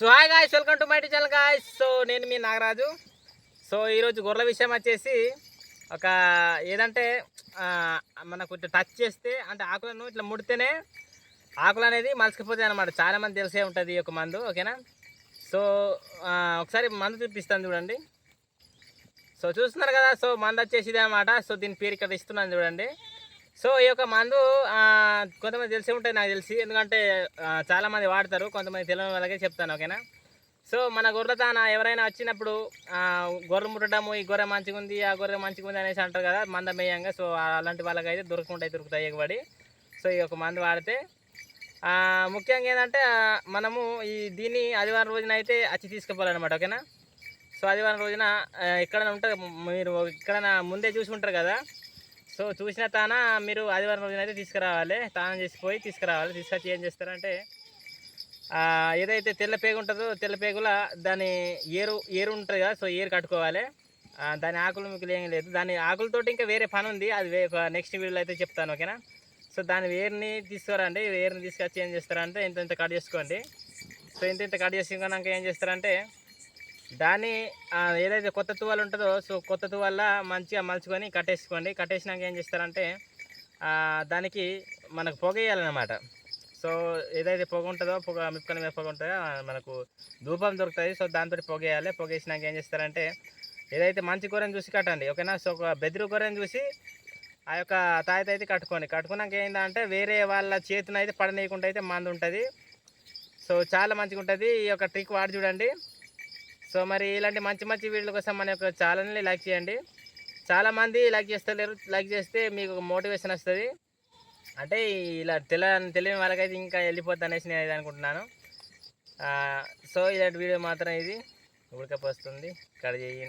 So hi guys welcome to my channel guys so నేను మీ Nagaraju. So ఈరోజు గొర్రెల విషయం వచ్చేసి ఒక ఏదంటే మనకు ఇట్లా టచ్ చేస్తే అంటే ఆకులను ఇట్లా ముడితేనే ఆకులు అనేది మలసిపోతాయి అనమాట చాలామంది తెలిసే ఉంటుంది ఈ మందు ఓకేనా? సో ఒకసారి మందు చూపిస్తాను చూడండి. సో చూస్తున్నారు కదా? సో మందు వచ్చేసి ఇదే అనమాట సో దీని పేరు ఇక్కడ ఇస్తున్నాను చూడండి. సో ఈ యొక్క మందు కొంతమంది తెలిసి ఉంటాయి నాకు తెలిసి. ఎందుకంటే చాలామంది వాడతారు. కొంతమంది తెలియని వాళ్ళకే చెప్తాను ఓకేనా? సో మన గొర్రె తాన ఎవరైనా వచ్చినప్పుడు గొర్రె ముట్టడము ఈ గొర్రె మంచిగా ఉంది ఆ గొర్రె మంచిగా ఉంది అనేసి అంటారు కదా మంద మేయంగా. సో అలాంటి వాళ్ళకైతే దొరకకుండా దొరుకుతాయి ఎగబడి. సో ఈ యొక్క మందు వాడితే ముఖ్యంగా ఏంటంటే మనము ఈ దీన్ని ఆదివారం రోజున అయితే వచ్చి తీసుకుపోవాలన్నమాట ఓకేనా? సో ఆదివారం రోజున ఎక్కడైనా ఉంటుంది మీరు ఎక్కడైనా ముందే చూసి ఉంటారు కదా సో చూసిన తాన మీరు ఆదివారం రోజున అయితే తీసుకురావాలి. తానం చేసిపోయి తీసుకురావాలి. తీసుకొచ్చి ఏం చేస్తారంటే ఏదైతే తెల్ల పేగు ఉంటుందో తెల్ల పేగుల దాని ఏరు ఏరు ఉంటుంది కదా సో ఏరు కట్టుకోవాలి. దాని ఆకులు మీకు ఏం లేదు. దాని ఆకులతోటి ఇంకా వేరే పని ఉంది. అది వే నెక్స్ట్ వీడియోలో అయితే చెప్తాను ఓకేనా? సో దాని వేరుని తీసుకురండి. వేరుని తీసుకొచ్చి ఏం చేస్తారంటే ఇంత ఇంత కట్ చేసుకోండి. సో ఇంత ఇంత కట్ చేసుకున్నాక ఏం చేస్తారంటే దాన్ని ఏదైతే కొత్త తువాలు ఉంటుందో సో కొత్త తువాల మంచిగా మలుచుకొని కట్టేసుకోండి. కట్టేసినాక ఏం చేస్తారంటే దానికి మనకు పొగ వేయాలన్నమాట సో ఏదైతే పొగ ఉంటుందో పొగ మిప్పుకొని మీద పొగ ఉంటుందో మనకు ధూపం దొరుకుతుంది. సో దాంతో పొగ వేయాలి పొగ వేసినాక ఏం చేస్తారంటే ఏదైతే మంచి కూరని చూసి కట్టండి. ఓకేనా? సో ఒక బెదిరి కూరని చూసి ఆ యొక్క తాయిత అయితే కట్టుకోండి. కట్టుకున్నాక ఏంటంటే వేరే వాళ్ళ చేతిని అయితే పడనీయకుండా అయితే మందు ఉంటుంది. సో చాలా మంచిగా ఉంటుంది ఈ యొక్క ట్రిక్ వాడి చూడండి. సో మరి ఇలాంటి మంచి మంచి వీడియోల కోసం మన యొక్క ఛానల్ని లైక్ చేయండి. చాలామంది లైక్ చేస్తలేరు. లైక్ చేస్తే మీకు మోటివేషన్ వస్తుంది. అంటే ఇలా తెల తెలియని వాళ్ళకైతే ఇంకా వెళ్ళిపోద్ది అనేసి నేను అనుకుంటున్నాను. సో ఇలాంటి వీడియో మాత్రం ఇది. ఉడకపోస్తుంది ఇక్కడ చేయండి